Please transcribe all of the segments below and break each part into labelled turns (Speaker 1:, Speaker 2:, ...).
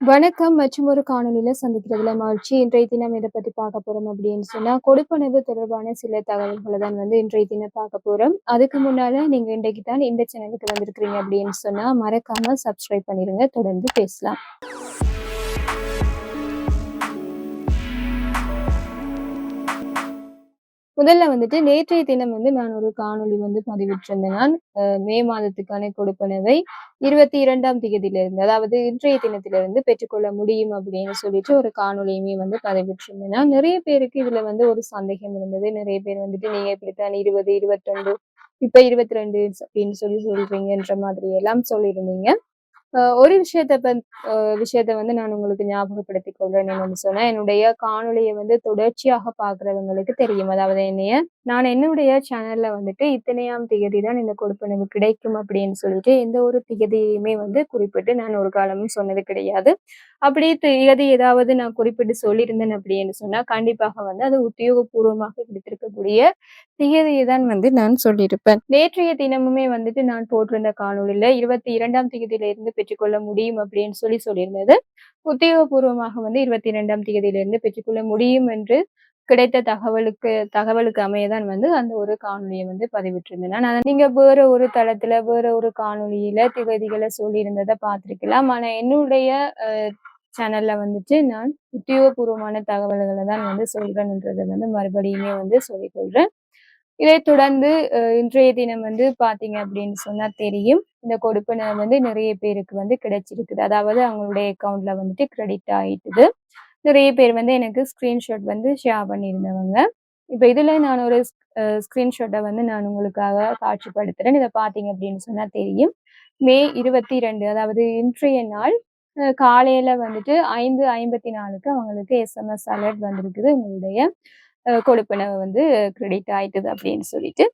Speaker 1: வணக்கம். மற்றும் ஒரு காணொலியில சந்திக்கிறதுல மகிழ்ச்சி. இன்றைய தினம் இதை பத்தி பார்க்க போறோம் அப்படின்னு சொன்னா கொடுப்பனவு தொடர்பான சில தகவல்களை தான் வந்து இன்றைய தினம் பார்க்க போறோம். அதுக்கு முன்னால நீங்க இன்றைக்கு தான் இந்த சேனலுக்கு வந்திருக்கிறீங்க அப்படின்னு சொன்னா மறக்காம சப்ஸ்கிரைப் பண்ணிருங்க. தொடர்ந்து பேசலாம். முதல்ல வந்துட்டு நேற்றைய தினம் வந்து நான் ஒரு காணொளி வந்து பதிவிட்டிருந்தேன். நான் மே மாதத்துக்கான கொடுப்பனவை இருபத்தி இரண்டாம் தேதியிலிருந்து அதாவது இன்றைய தினத்திலிருந்து பெற்றுக்கொள்ள முடியும் அப்படின்னு சொல்லிட்டு ஒரு காணொலியுமே வந்து பதிவிட்டிருந்தேன். நிறைய பேருக்கு இதுல வந்து ஒரு சந்தேகம் இருந்தது. நிறைய பேர் வந்துட்டு நீங்க இப்படித்தான் இருபது இருபத்தொன்று இப்ப இருபத்தி ரெண்டு அப்படின்னு சொல்லி சொல்றீங்கன்ற மாதிரி எல்லாம் சொல்லியிருந்தீங்க. ஒரு விஷயத்த விஷயத்த வந்து நான் உங்களுக்கு ஞாபகப்படுத்திக் கொள்றேன். என்னன்னு சொன்னா என்னுடைய காணொலியை வந்து தொடர்ச்சியாக பாக்குறவங்களுக்கு தெரியும். அதாவது என்னைய நான் என்னுடைய சேனல்ல வந்துட்டு இத்தனையாம் திகதி தான் இந்த கொடுப்பனவு கிடைக்கும் அப்படின்னு சொல்லிட்டு எந்த ஒரு திகதியுமே வந்து குறிப்பிட்டு நான் ஒரு காலமும் சொன்னது கிடையாது. அப்படி திகதி ஏதாவது நான் குறிப்பிட்டு சொல்லியிருந்தேன் அப்படின்னு சொன்னா கண்டிப்பாக வந்து அது உத்தியோகபூர்வமாக கிடைத்திருக்கக்கூடிய திகதியை தான் வந்து நான் சொல்லியிருப்பேன். நேற்றைய தினமுமே வந்துட்டு நான் போட்டிருந்த காணொலியில இருபத்தி இரண்டாம் தேதியில இருந்து பெற்றுக்கொள்ள முடியும் அப்படின்னு சொல்லி சொல்லியிருந்தது. உத்தியோகபூர்வமாக வந்து இருபத்தி இரண்டாம் தேதியிலிருந்து இருந்து பெற்றுக்கொள்ள முடியும் என்று கிடைத்த தகவலுக்கு தகவலுக்கு அமையதான் வந்து அந்த ஒரு காணொலியை வந்து பதிவிட்டிருந்தேன். நான் நீங்க வேற ஒரு தளத்துல வேற ஒரு காணொலியில திகதிகளை சொல்லியிருந்ததை பார்த்துருக்கலாம். ஆனா என்னுடைய சேனல்ல வந்துட்டு நான் உத்தியோகபூர்வமான தகவல்களை தான் வந்து சொல்றேன்ன்றதை வந்து மறுபடியுமே வந்து சொல்லிக்கொள்றேன் இதை தொடர்ந்து இன்றைய தினம் வந்து பாத்தீங்க அப்படின்னு சொன்னா தெரியும். இந்த கொடுப்பனை வந்து நிறைய பேருக்கு வந்து கிடைச்சிருக்குது. அதாவது அவங்களுடைய அக்கௌண்ட்ல வந்துட்டு கிரெடிட் ஆயிட்டுது. நிறைய பேர் வந்து எனக்கு ஸ்க்ரீன்ஷாட் வந்து ஷேர் பண்ணியிருந்தவங்க. இப்போ இதில் நான் ஒரு ஸ்க்ரீன்ஷாட்டை வந்து நான் உங்களுக்காக காட்சிப்படுத்துகிறேன் இதை பார்த்தீங்க அப்படின்னு சொன்னால் தெரியும். மே இருபத்தி ரெண்டு அதாவது இன்றைய நாள் காலையில் வந்துட்டு ஐந்து ஐம்பத்தி நாலுக்கு அவங்களுக்கு எஸ்எம்எஸ் அலர்ட் வந்திருக்குது. உங்களுடைய கொடுப்பனவு வந்து கிரெடிட் ஆயிட்டுது அப்படின்னு சொல்லிட்டு.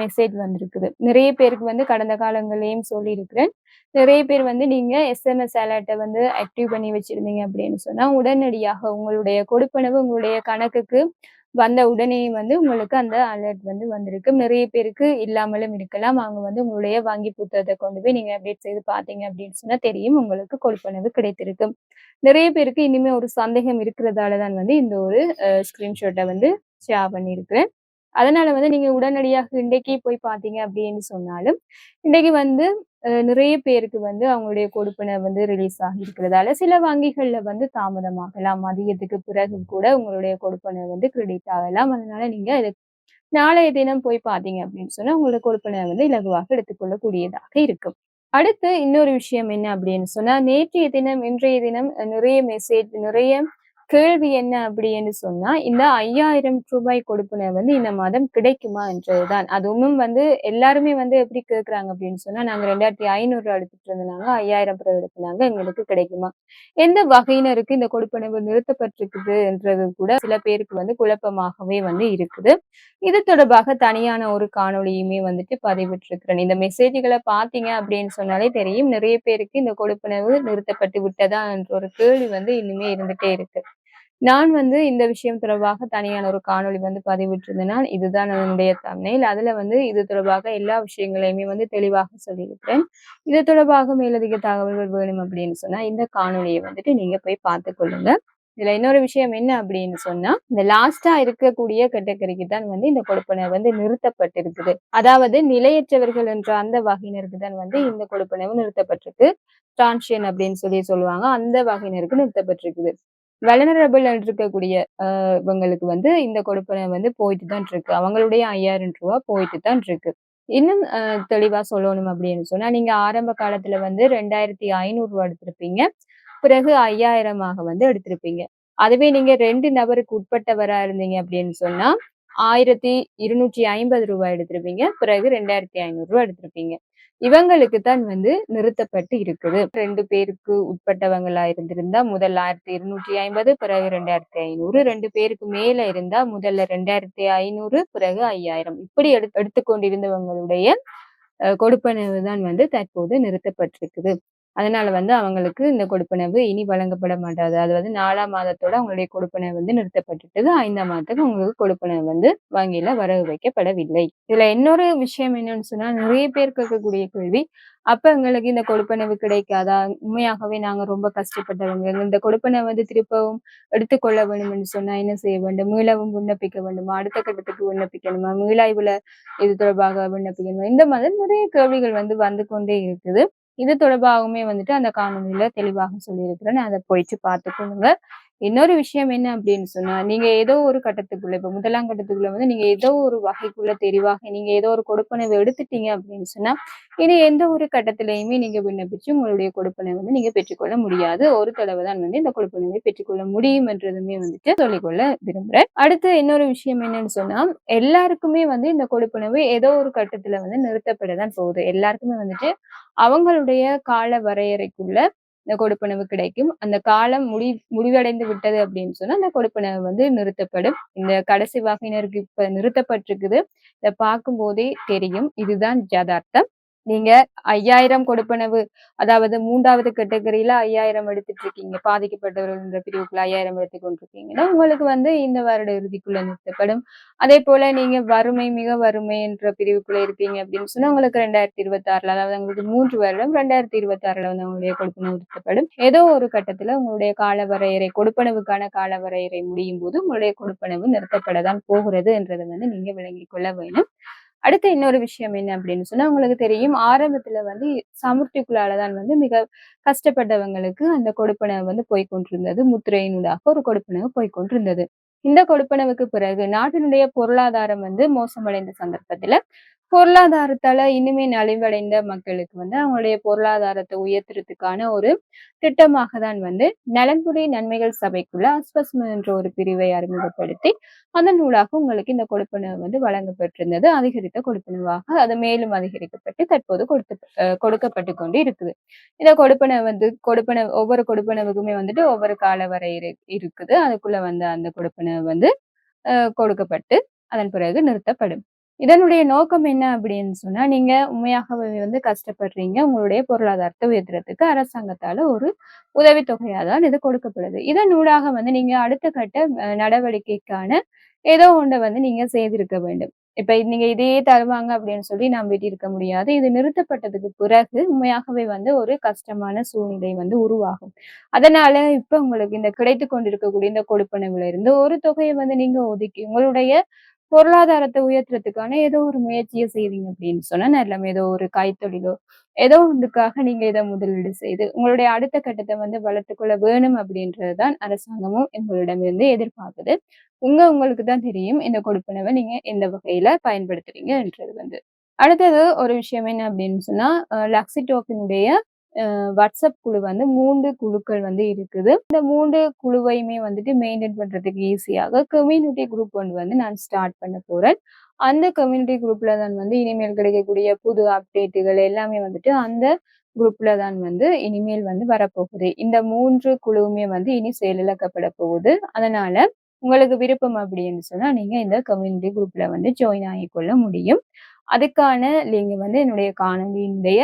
Speaker 1: மெசேஜ் வந்திருக்குது. நிறைய பேருக்கு வந்து கடந்த காலங்களையும் சொல்லியிருக்கிறேன். நிறைய பேர் வந்து நீங்க எஸ்எம்எஸ் அலர்ட்டை வந்து ஆக்டிவ் பண்ணி வச்சிருந்தீங்க அப்படின்னு சொன்னா உடனடியாக உங்களுடைய கொடுப்பனவு உங்களுடைய கணக்குக்கு வந்த உடனே வந்து உங்களுக்கு அந்த அலர்ட் வந்து வந்திருக்கு. நிறைய பேருக்கு இல்லாமலும் இருக்கலாம். அவங்க வந்து உங்களுடைய வங்கி புத்தகத்தை கொண்டு போய் நீங்க அப்டேட் செய்து பார்த்தீங்க அப்படின்னு சொன்னா தெரியும் உங்களுக்கு கொடுப்பனவு கிடைத்திருக்கு. நிறைய பேருக்கு இனிமே ஒரு சந்தேகம் இருக்கிறதால தான் வந்து இந்த ஒரு ஸ்கிரீன்ஷாட்டை வந்து ஷேர் பண்ணியிருக்கிறேன். அதனால வந்து நீங்க உடனடியாக இன்றைக்கே போய் பார்த்தீங்க அப்படின்னு சொன்னாலும் இன்றைக்கு வந்து நிறைய பேருக்கு வந்து அவங்களுடைய கொடுப்பினை வந்து ரிலீஸ் ஆகி இருக்கிறதால சில வங்கிகள்ல வந்து தாமதமாகலாம். மதியத்துக்கு பிறகு கூட உங்களுடைய கொடுப்பனை வந்து கிரெடிட் ஆகலாம். அதனால நீங்க இது நாளைய தினம் போய் பார்த்தீங்க அப்படின்னு சொன்னா உங்களோட கொடுப்பனை வந்து இலகுவாக எடுத்துக்கொள்ளக்கூடியதாக இருக்கும். அடுத்து இன்னொரு விஷயம் என்ன அப்படின்னு சொன்னா நேற்றைய தினம் இன்றைய தினம் நிறைய மெசேஜ் நிறைய கேள்வி என்ன அப்படின்னு சொன்னா இந்த ஐயாயிரம் ரூபாய் கொடுப்புனர் வந்து இந்த மாதம் கிடைக்குமா என்றதுதான். அதுவும் வந்து எல்லாருமே வந்து எப்படி கேட்கறாங்க அப்படின்னு சொன்னா நாங்க ரெண்டாயிரத்தி ஐநூறு எடுத்துட்டு இருந்தாங்க ஐயாயிரம் ரூபாய் எடுத்துனாங்க எங்களுக்கு கிடைக்குமா? எந்த வகையினருக்கு இந்த கொடுப்பனவு நிறுத்தப்பட்டிருக்குது என்றது கூட சில பேருக்கு வந்து குழப்பமாகவே வந்து இருக்குது. இது தொடர்பாக தனியான ஒரு காணொலியுமே வந்துட்டு பதிவிட்டிருக்கிறேன். இந்த மெசேஜ்களை பாத்தீங்க அப்படின்னு சொன்னாலே தெரியும் நிறைய பேருக்கு இந்த கொடுப்பனவு நிறுத்தப்பட்டு விட்டதா என்ற ஒரு கேள்வி வந்து இன்னுமே இருந்துட்டே இருக்கு. நான் வந்து இந்த விஷயம் தொடர்பாக தனியான ஒரு காணொலி வந்து பதிவிட்டிருந்தேன் இதுதான் என்னுடைய தமிழில் அதுல வந்து இது தொடர்பாக எல்லா விஷயங்களையுமே வந்து தெளிவாக சொல்லியிருக்கிறேன். இது தொடர்பாக மேலதிக தகவல்கள் வேணும் அப்படின்னு சொன்னா இந்த காணொலியை வந்துட்டு நீங்க போய் பார்த்து கொள்ளுங்க. இதுல இன்னொரு விஷயம் என்ன அப்படின்னு சொன்னா இந்த லாஸ்டா இருக்கக்கூடிய கேட்டகரிக்கு தான் வந்து இந்த கொடுப்பனை வந்து நிறுத்தப்பட்டிருக்குது. அதாவது நிலையற்றவர்கள் என்ற அந்த வகையினருக்கு தான் வந்து இந்த கொடுப்பனவு நிறுத்தப்பட்டிருக்கு. டிரான்ஷியன் அப்படின்னு சொல்லி சொல்லுவாங்க அந்த வகையினருக்கு நிறுத்தப்பட்டிருக்குது. வெலனரபிள் இருக்கக்கூடிய இவங்களுக்கு வந்து இந்த கொடுப்பனை வந்து போயிட்டு தான் இருக்கு. அவங்களுடைய ஐயாயிரம் ரூபா போயிட்டு தான் இருக்கு. இன்னும் தெளிவா சொல்லணும் அப்படின்னு சொன்னா நீங்க ஆரம்ப காலத்துல வந்து ரெண்டாயிரத்தி ஐநூறு ரூபா எடுத்திருப்பீங்க. பிறகு ஐயாயிரமாக வந்து எடுத்திருப்பீங்க. அதுவே நீங்க ரெண்டு நபருக்கு உட்பட்டவரா இருந்தீங்க அப்படின்னு சொன்னா ஆயிரத்தி இருநூற்றி ஐம்பது ரூபாய் எடுத்திருப்பீங்க. பிறகு ரெண்டாயிரத்தி ஐநூறு ரூபாய் எடுத்திருப்பீங்க. இவங்களுக்கு தான் வந்து நிறுத்தப்பட்டு இருக்குது. ரெண்டு பேருக்கு உட்பட்டவங்களா இருந்திருந்தா முதல் ஆயிரத்தி இருநூற்றி ஐம்பது பிறகு ரெண்டாயிரத்தி ஐநூறு. ரெண்டு பேருக்கு மேல இருந்தா முதல்ல ரெண்டாயிரத்தி ஐநூறு பிறகு ஐயாயிரம். இப்படி எடுத்து எடுத்துக்கொண்டிருந்தவங்களுடைய கொடுப்பனவு தான் வந்து தற்போது நிறுத்தப்பட்டிருக்குது. அதனால வந்து அவங்களுக்கு இந்த கொடுப்பனவு இனி வழங்கப்பட மாட்டாது. அது வந்து நாலாம் மாதத்தோட அவங்களுடைய கொடுப்பனை வந்து நிறுத்தப்பட்டுட்டது ஐந்தாம் மாதத்துக்கு அவங்களுக்கு கொடுப்பனவு வந்து வங்கியில வரவு வைக்கப்படவில்லை. இதுல இன்னொரு விஷயம் என்னன்னு சொன்னா நிறைய பேர் கேட்கக்கூடிய கேள்வி அப்ப எங்களுக்கு இந்த கொடுப்பனவு கிடைக்காதா? உண்மையாகவே நாங்க ரொம்ப கஷ்டப்பட்டவங்க. இந்த கொடுப்பனை வந்து திருப்பவும் எடுத்துக்கொள்ள வேண்டும் சொன்னா என்ன செய்ய வேண்டும்? மீளவும் விண்ணப்பிக்க வேண்டுமா? அடுத்த கட்டத்துக்கு விண்ணப்பிக்கணுமா? மீளாய்வுல இது தொடர்பாக விண்ணப்பிக்கணுமா? இந்த மாதிரி நிறைய கேள்விகள் வந்து வந்து கொண்டே இருக்குது. இது தொடர்பாகவுமே வந்துட்டு அந்த காணொலியில தெளிவாக சொல்லியிருக்கிறேன். அதை போயிட்டு பார்த்துக்கொள்ளுங்க இன்னொரு விஷயம் என்ன அப்படின்னு சொன்னா நீங்க ஏதோ ஒரு கட்டத்துக்குள்ள இப்ப முதலாம் கட்டத்துக்குள்ள வந்து நீங்க ஏதோ ஒரு வகைக்குள்ள தெரிவாக நீங்க ஏதோ ஒரு கொடுப்பனவை எடுத்துட்டீங்க அப்படின்னு சொன்னா இனி எந்த ஒரு கட்டத்திலையுமே நீங்க விண்ணப்பிச்சு உங்களுடைய கொடுப்பனை வந்து நீங்க பெற்றுக்கொள்ள முடியாது. ஒரு தடவை தான் வந்து இந்த கொடுப்பனவை பெற்றுக்கொள்ள முடியும் என்றதுமே வந்துட்டு சொல்லிக்கொள்ள விரும்புறேன். அடுத்து இன்னொரு விஷயம் என்னன்னு சொன்னா எல்லாருக்குமே வந்து இந்த கொடுப்பனவை ஏதோ ஒரு கட்டத்துல வந்து நிறுத்தப்பட தான் போகுது. எல்லாருக்குமே வந்துட்டு அவங்களுடைய கால வரையறைக்குள்ள இந்த கொடுப்பனவு கிடைக்கும். அந்த காலம் முடி முடிவடைந்து விட்டது அப்படின்னு சொன்னா அந்த கொடுப்பனவு வந்து நிறுத்தப்படும். இந்த கடைசி வகையினருக்கு இப்ப நிறுத்தப்பட்டிருக்குது. இதை பார்க்கும் போதே தெரியும். இதுதான் யதார்த்தம். நீங்க ஐயாயிரம் கொடுப்பனவு அதாவது மூன்றாவது கேட்டகரியில ஐயாயிரம் எடுத்துட்டு இருக்கீங்க பாதிக்கப்பட்டவர்கள் என்ற பிரிவுக்குள்ள ஐயாயிரம் எடுத்துக்கொண்டிருக்கீங்கன்னா உங்களுக்கு வந்து இந்த வருட இறுதிக்குள்ள நிறுத்தப்படும். அதே போல நீங்க வறுமை மிக வறுமை என்ற பிரிவுக்குள்ள இருக்கீங்க அப்படின்னு சொன்னா உங்களுக்கு ரெண்டாயிரத்தி இருபத்தி ஆறுல அதாவது உங்களுக்கு மூன்று வருடம் ரெண்டாயிரத்தி இருபத்தி ஆறுல வந்து உங்களுடைய கொடுப்பனவு நிறுத்தப்படும். ஏதோ ஒரு கட்டத்துல உங்களுடைய கால வரையறை கொடுப்பனவுக்கான கால வரையறை முடியும் போது உங்களுடைய கொடுப்பனவு நிறுத்தப்படதான் போகிறது என்றதை வந்து நீங்க விளங்கிக் கொள்ள வேண்டும். அடுத்து இன்னொரு விஷயம் என்ன அப்படின்னு சொன்னா உங்களுக்கு தெரியும் ஆரம்பத்துல வந்து சமுர்த்திக்குள்ளாலதான் வந்து மிக கஷ்டப்பட்டவங்களுக்கு அந்த கொடுப்பனவு வந்து போய்கொண்டிருந்தது முத்திரையினூடாக ஒரு கொடுப்பனவு போய்கொண்டிருந்தது இந்த கொடுப்பனவுக்கு பிறகு நாட்டினுடைய பொருளாதாரம் வந்து மோசமடைந்த சந்தர்ப்பத்துல பொருளாதாரத்தால இனிமே நலிவடைந்த மக்களுக்கு வந்து அவங்களுடைய பொருளாதாரத்தை உயர்த்துறதுக்கான ஒரு திட்டமாக தான் வந்து நலன்புரி நன்மைகள் சபைக்குள்ள அஸ்வஸ்ம என்ற ஒரு பிரிவை அறிமுகப்படுத்தி அதன் நூலாக உங்களுக்கு இந்த கொடுப்பனவு வந்து வழங்கப்பட்டிருந்தது. அதிகரித்த கொடுப்பனவாக அது மேலும் அதிகரிக்கப்பட்டு தற்போது கொடுத்து கொடுக்கப்பட்டு கொண்டு இருக்குது. இந்த கொடுப்பனை வந்து கொடுப்பனை ஒவ்வொரு கொடுப்பனவுக்குமே வந்துட்டு ஒவ்வொரு கால வரை இருக்குது. அதுக்குள்ள வந்து அந்த கொடுப்பனவு வந்து கொடுக்கப்பட்டு அதன் பிறகு நிறுத்தப்படும். இதனுடைய நோக்கம் என்ன அப்படின்னு சொன்னா நீங்க உண்மையாகவே வந்து கஷ்டப்படுறீங்க. உங்களுடைய பொருளாதாரத்தை உயர்த்துறதுக்கு அரசாங்கத்தால ஒரு உதவித்தொகையா தான் இது கொடுக்கப்படுது. இதன் ஊடாக வந்து நீங்க அடுத்த கட்ட நடவடிக்கைக்கான ஏதோ ஒன்றை வந்து நீங்க செய்திருக்க வேண்டும். இப்ப நீங்க இதையே தருவாங்க அப்படின்னு சொல்லி நாம் இருக்க முடியாது. இது நிறுத்தப்பட்டதுக்கு பிறகு உண்மையாகவே வந்து ஒரு கஷ்டமான சூழ்நிலை வந்து உருவாகும். அதனால இப்ப உங்களுக்கு இந்த கிடைத்து கொண்டிருக்கக்கூடிய இந்த கொடுப்பனவுல இருந்து ஒரு தொகையை வந்து நீங்க ஒதுக்கி உங்களுடைய பொருளாதாரத்தை உயர்த்துறதுக்கான ஏதோ ஒரு முயற்சியை செய்வீங்க அப்படின்னு சொன்னா நல்ல ஏதோ ஒரு கைத்தொழிலோ ஏதோ ஒன்றுக்காக நீங்க இதை முதலீடு செய்து உங்களுடைய அடுத்த கட்டத்தை வந்து வளர்த்துக்கொள்ள வேணும் அப்படின்றதுதான் அரசாங்கமும் எங்களிடமிருந்து எதிர்பார்க்குது. உங்க உங்களுக்கு தான் தெரியும் இந்த கொடுப்பனவை நீங்க எந்த வகையில பயன்படுத்துறீங்கன்றது வந்து. அடுத்தது ஒரு விஷயம் என்ன அப்படின்னு சொன்னா லக்ஸிடோப்பினுடைய வாட்ஸ்அப் குழு வந்து மூன்று குழுக்கள் வந்து இருக்குது. இந்த மூன்று குழுவையுமே வந்துட்டு மெயின்டைன் பண்றதுக்கு ஈஸியாக கம்யூனிட்டி குரூப் ஒன்று வந்து நான் ஸ்டார்ட் பண்ண போறேன். அந்த கம்யூனிட்டி குரூப்ல தான் வந்து இனிமேல் கிடைக்கக்கூடிய புது அப்டேட்டுகள் எல்லாமே வந்துட்டு அந்த குரூப்ல தான் வந்து இனிமேல் வந்து வரப்போகுது. இந்த மூன்று குழுவுமே வந்து இனி செயலிழக்கப்பட போகுது. அதனால உங்களுக்கு விருப்பம் அப்படின்னு சொன்னா நீங்க இந்த கம்யூனிட்டி குரூப்ல வந்து ஜாயின் ஆகிக்கொள்ள முடியும். அதுக்கான லிங்க் வந்து என்னுடைய காணொலியினுடைய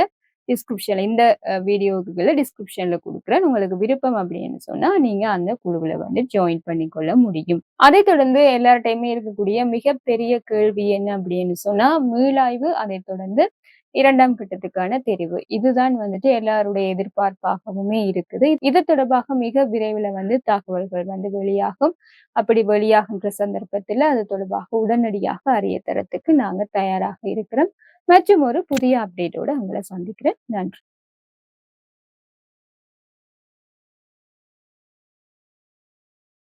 Speaker 1: டிஸ்கிரிப்ஷன்ல இந்த வீடியோக்குள்ள டிஸ்கிரிப்ஷன்ல கொடுக்குறேன். உங்களுக்கு விருப்பம் அப்படின்னு சொன்னா நீங்க அந்த குழுவில் வந்து ஜாயின் பண்ணிக்கொள்ள முடியும். அதை தொடர்ந்து எல்லார்டையுமே இருக்கக்கூடிய மிகப்பெரிய கேள்வி என்ன அப்படின்னு சொன்னா மீளாய்வு அதை தொடர்ந்து இரண்டாம் கட்டத்துக்கான தெரிவு. இதுதான் வந்துட்டு எல்லாருடைய எதிர்பார்ப்பாகவுமே இருக்குது. இது தொடர்பாக மிக விரைவில் வந்து தகவல்கள் வந்து வெளியாகும். அப்படி வெளியாகின்ற சந்தர்ப்பத்தில் அது தொடர்பாக உடனடியாக அறிய தரத்துக்கு நாங்க தயாராக இருக்கிறோம். மற்றும் ஒரு புதிய அப்டேட்டோட உங்களை சந்திக்கிறேன். நன்றி.